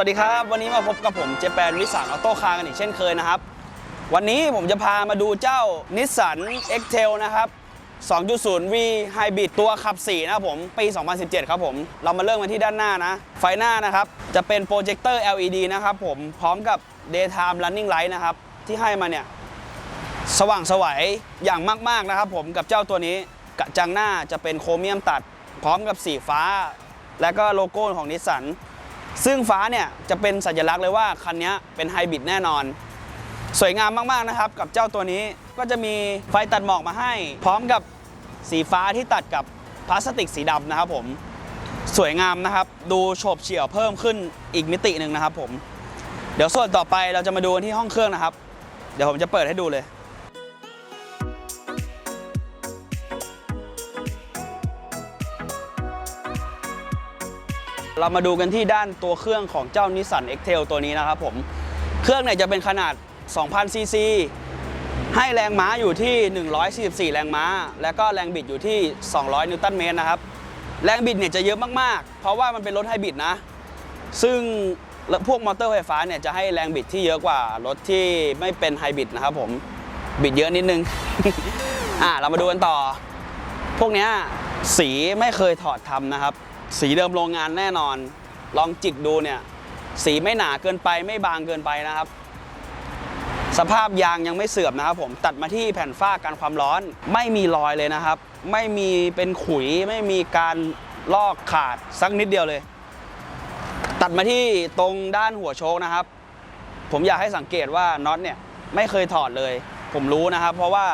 วัสดีครับ วันนี้มาพบกับผมเจแปนวิสานออโต้คาร์กันอีกเช่นเคยนะครับ วันนี้ผมจะพามาดูเจ้านิสสัน X-Trail นะครับ 2.0V Hybrid ตัวขับ 4 นะครับผม ปี 2017 ครับผม เรามาเริ่มกันที่ด้านหน้านะ ไฟหน้านะครับ จะเป็นโปรเจคเตอร์ LED นะครับผม พร้อมกับ Daytime Running Light นะครับ ที่ให้มาเนี่ย สว่างสวัยอย่างมาก ๆ นะครับผมกับเจ้าตัวนี้กระจังหน้าจะเป็นโครเมียมตัด พร้อมกับสีฟ้า และก็โลโก้ของนิสสัน ซึ่งฟ้าเนี่ยจะเป็นสัญลักษณ์เลยว่าคันนี้เป็นไฮบริดแน่นอน สวยงามมากๆนะครับกับเจ้าตัวนี้ก็จะมีไฟตัดหมอกมาให้ พร้อมกับสีฟ้าที่ตัดกับพลาสติกสีดำนะครับผมสวยงามนะครับ ดูโฉบเฉี่ยวเพิ่มขึ้นอีกมิติหนึ่งนะครับผม เดี๋ยวส่วนต่อไปเราจะมาดูที่ห้องเครื่องนะครับ เดี๋ยวผมจะเปิดให้ดูเลย เรามาดูกันที่ด้านตัวเครื่องของเจ้า Nissan X-Trail ตัวนี้นะครับผมเครื่องเนี่ยจะเป็นขนาด 2,000 ซีซีให้แรงม้าอยู่ที่ 144 แรงม้า แล้วก็แรงบิดอยู่ที่ 200 นิวตันเมตรนะครับ แรงบิดเนี่ยจะเยอะมากๆ เพราะว่ามันเป็นรถไฮบริดนะ ซึ่งพวกมอเตอร์ไฟฟ้าเนี่ยจะให้แรงบิดที่เยอะกว่ารถที่ไม่เป็นไฮบริดนะครับผม บิดเยอะนิดนึง อะเรามาดูกันต่อ พวกเนี้ยสีไม่เคยถอดทำนะครับ สีเดิมโรงงานแน่นอน ลองจิกดูเนี่ย สีไม่หนาเกินไปไม่บางเกินไปนะครับ สภาพยางยังไม่เสื่อมนะครับ ผมตัดมาที่แผ่นฝ้ากันความร้อน ไม่มีรอยเลยนะครับ ไม่มีเป็นขุยไม่มีการลอกขาดสักนิดเดียวเลย ตัดมาที่ตรงด้านหัวโชคนะครับ ผมอยากให้สังเกตว่าน็อตเนี่ยไม่เคยถอดเลย ผมรู้นะครับ เพราะว่า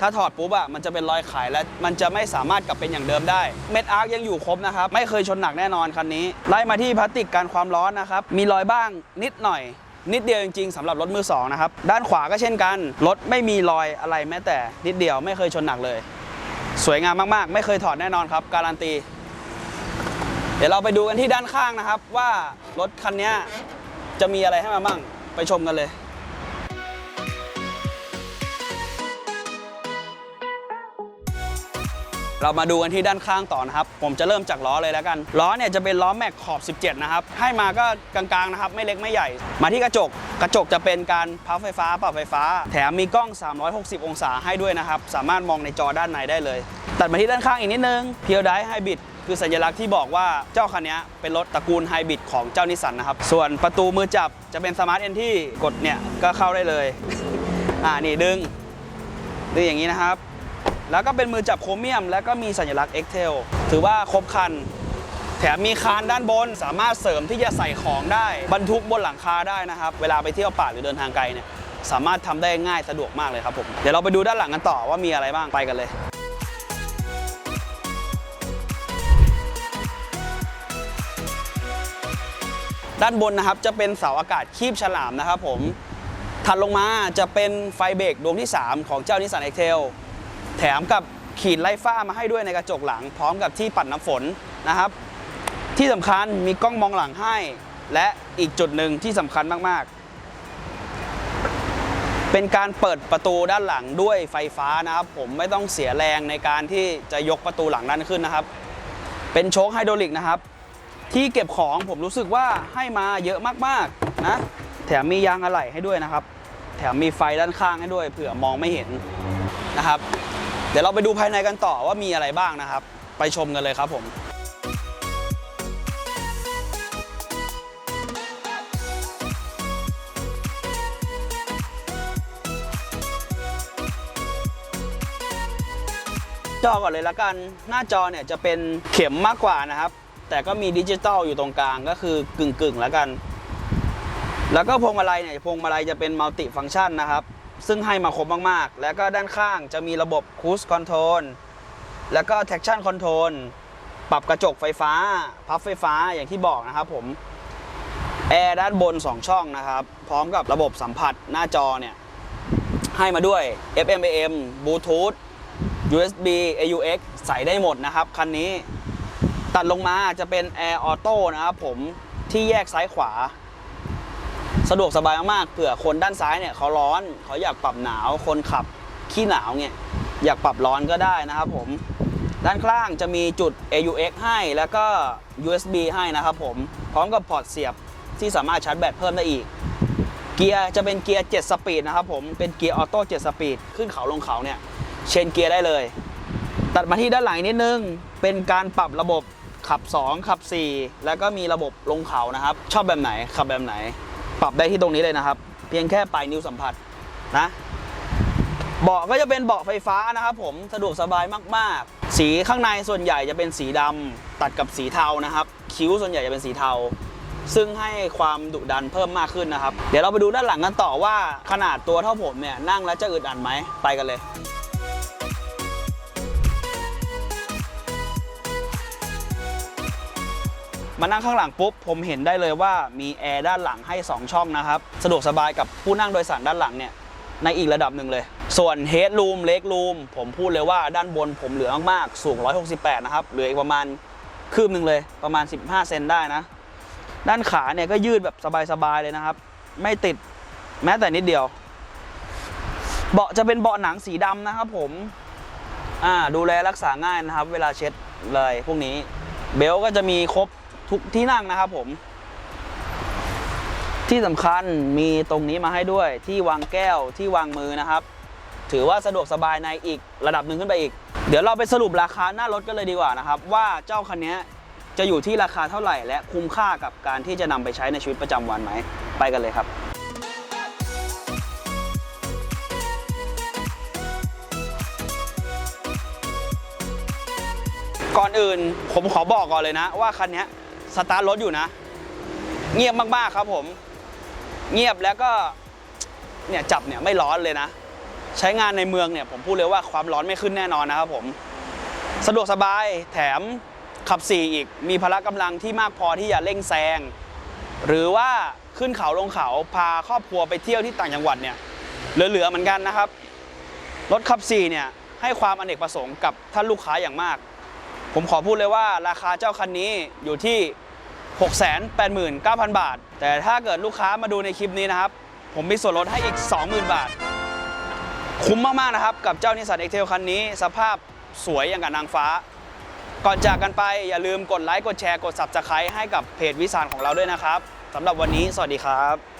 ถ้าถอดปุ๊บอะมันจะเป็นรอยขายและมันจะไม่สามารถกลับเป็นอย่างเดิมได้ เม็ดอาร์คยังอยู่ครบนะครับ ไม่เคยชนหนักแน่นอนคันนี้ ไล่มาที่พลาสติกกันความร้อนนะครับ มีรอยบ้างนิดหน่อย นิดเดียวจริงๆสำหรับรถมือสองนะครับ ด้านขวาก็เช่นกัน รถไม่มีรอยอะไรแม้แต่นิดเดียวไม่เคยชนหนักเลย สวยงามมากๆ ไม่เคยถอดแน่นอนครับ การันตี เดี๋ยวเราไปดูกันที่ด้านข้างนะครับ ว่ารถคันนี้จะมีอะไรให้มาบ้างไปชมกันเลย เรามาดูกันที่ด้านข้างต่อนะครับ ผมจะเริ่มจากล้อเลยแล้วกัน ล้อเนี่ยจะเป็นล้อแม็กขอบ 17 นะครับ ให้มาก็กลางๆนะครับ ไม่เล็กไม่ใหญ่ มาที่กระจก กระจกจะเป็นการพับไฟฟ้าปรับไฟฟ้า แถมมีกล้อง 360 องศาให้ด้วยนะครับ สามารถมองในจอด้านในได้เลย ตัดมาที่ด้านข้างอีกนิดนึงเพียวไดไฮบริดคือสัญลักษณ์ที่บอกว่าเจ้าคันนี้เป็นรถตระกูลไฮบริดของเจ้านิสสันนะครับ ส่วนประตูมือจับจะเป็นสมาร์ทเอนที่กดเนี่ยก็เข้าได้เลย อ่านี่ดึงดึงอย่างนี้นะครับ แล้วก็เป็นมือจับโครเมียม แล้วก็มีสัญลักษณ์ Excel ถือว่าครบคัน แถมมีคานด้านบนสามารถเสริมที่จะใส่ของได้ บรรทุกบนหลังคาได้นะครับ เวลาไปเที่ยวป่าหรือเดินทางไกลเนี่ยสามารถทำได้ง่ายสะดวกมากเลยครับผมเดี๋ยวเราไปดูด้านหลังกันต่อว่ามีอะไรบ้างไปกันเลยด้านบนนะครับจะเป็นเสาอากาศคีบฉลามนะครับผมถัดลงมาจะเป็นไฟเบรกดวงที่ 3 ของเจ้านิสสันเอ็กเทล แถมกับขีดไล่ฟ้ามาให้ด้วยในกระจกหลัง พร้อมกับที่ปัดน้ำฝนนะครับ ที่สำคัญมีกล้องมองหลังให้ และอีกจุดหนึ่งที่สำคัญมากๆ เป็นการเปิดประตูด้านหลังด้วยไฟฟ้านะครับ ผมไม่ต้องเสียแรงในการที่จะยกประตูหลังด้านขึ้นนะครับ เป็นโช๊คไฮดรอลิกนะครับ ที่เก็บของผมรู้สึกว่าให้มาเยอะมากๆนะแถมมียางอะไหล่ให้ด้วยนะครับ แถมมีไฟด้านข้างให้ด้วยเผื่อมองไม่เห็นนะครับ เดี๋ยวเราไปดูภายในกันต่อว่ามีอะไรบ้างนะครับ ไปชมกันเลยครับผมจอก่อนเลยละกันหน้าจอเนี่ยจะเป็นเข็มมากกว่านะครับ แต่ก็มีดิจิตอลอยู่ตรงกลางก็คือกึ่งกึ่งๆแล้วกัน แล้วก็พวงมาลัยเนี่ยพวงมาลัยจะเป็นมัลติฟัง c t ชันนะครับ ซึ่งให้มาครบมาก ๆ แล้วก็ด้านข้างจะมีระบบ Cruise Control แล้วก็ Traction Control ปรับกระจกไฟฟ้า พับไฟฟ้าอย่างที่บอกนะครับผม แอร์ด้านบน 2 ช่องนะครับ พร้อมกับระบบสัมผัสหน้าจอเนี่ย ให้มาด้วย FM AM Bluetooth USB AUX ใส่ได้หมดนะครับ คันนี้ ตัดลงมาจะเป็น Air Auto นะครับผมที่แยกซ้ายขวา สะดวกสบายมากๆเผื่อคนด้านซ้ายเนี่ยเขาร้อนเขาอยากปรับหนาวคนขับขี้หนาวเนี่ยอยากปรับร้อนก็ได้นะครับผมด้านข้างจะมีจุด AUX ให้แล้วก็ USB ให้นะครับผมพร้อมกับพอร์ตเสียบที่สามารถชาร์จแบตเพิ่มได้อีก เกียร์จะเป็นเกียร์7สปีดนะครับผมเป็นเกียร์ออโต้7สปีดขึ้นเขาลงเขาเนี่ยเชนเกียร์ได้เลย ตัดมาที่ด้านหลังนิดนึง เป็นการปรับระบบขับ 2 ขับ 4 แล้วก็มีระบบลงเขานะครับ ชอบแบบไหนขับแบบไหน ปรับได้ที่ตรงนี้เลยนะครับ เพียงแค่ปลายนิ้วสัมผัสนะเบาะก็จะเป็นเบาะไฟฟ้านะครับผมสะดวกสบายมากๆ สีข้างในส่วนใหญ่จะเป็นสีดำตัดกับสีเทานะครับ คิ้วส่วนใหญ่จะเป็นสีเทา ซึ่งให้ความดุดันเพิ่มมากขึ้นนะครับ เดี๋ยวเราไปดูด้านหลังกันต่อว่าขนาดตัวเท่าผมเนี่ยนั่งแล้วจะอึดอัดไหมไปกันเลย มานั่งข้างหลังปุ๊บผมเห็นได้เลยว่ามีแอร์ด้านหลังให้ 2 ช่องนะครับ สะดวกสบายกับผู้นั่งโดยสารด้านหลังเนี่ยในอีกระดับหนึ่งเลย ส่วนเฮดรูมเล็กรูมผมพูดเลยว่าด้านบนผมเหลือมากๆ สูง 168 นะครับ เหลืออีกประมาณคืบหนึ่งเลย ประมาณ 15 เซนได้นะ ด้านขาเนี่ยก็ยืดแบบสบายๆเลยนะครับ ไม่ติดแม้แต่นิดเดียว เบาะจะเป็นเบาะหนังสีดำนะครับผมอ่าดูแลรักษาง่ายนะครับ เวลาเช็ดเลยพวกนี้ เบลก็จะมีครบ ทุกที่นั่งนะครับผม ที่สำคัญมีตรงนี้มาให้ด้วยที่วางแก้วที่วางมือนะครับ ถือว่าสะดวกสบายในอีกระดับหนึ่งขึ้นไปอีก เดี๋ยวเราไปสรุปราคาหน้ารถกันเลยดีกว่านะครับ ว่าเจ้าคันนี้จะอยู่ที่ราคาเท่าไหร่ และคุ้มค่ากับการที่จะนำไปใช้ในชีวิตประจำวันไหมไปกันเลยครับก่อนอื่นผมขอบอกก่อนเลยนะว่าคันนี้ สตาร์ทรถอยู่นะ เงียบมากๆครับผม เงียบแล้วก็เนี่ยจับเนี่ยไม่ร้อนเลยนะ ใช้งานในเมืองเนี่ยผมพูดเลยว่าความร้อนไม่ขึ้นแน่นอนนะครับผม สะดวกสบายแถมขับ4อีกมีพละกำลังที่มากพอที่จะเร่งแซง หรือว่าขึ้นเขาลงเขาพาครอบครัวไปเที่ยวที่ต่างจังหวัดเนี่ยเหลือๆเหมือนกันนะครับ รถขับ4เนี่ยให้ความอเนกประสงค์กับท่านลูกค้าอย่างมาก ผมขอพูดเลยว่าราคาเจ้าคันนี้อยู่ที่ 689,000 บาท แต่ถ้าเกิดลูกค้ามาดูในคลิปนี้นะครับ ผมมีส่วนลดให้อีก 20,000 บาท คุ้มมาก ๆ นะครับ กับเจ้านิสสันเอ็กเทลคันนี้ สภาพสวยอย่างกับนางฟ้า ก่อนจากกันไปอย่าลืมกดไลค์กดแชร์กด Subscribe ให้กับเพจวิสานของเราด้วยนะครับสำหรับวันนี้ สวัสดีครับ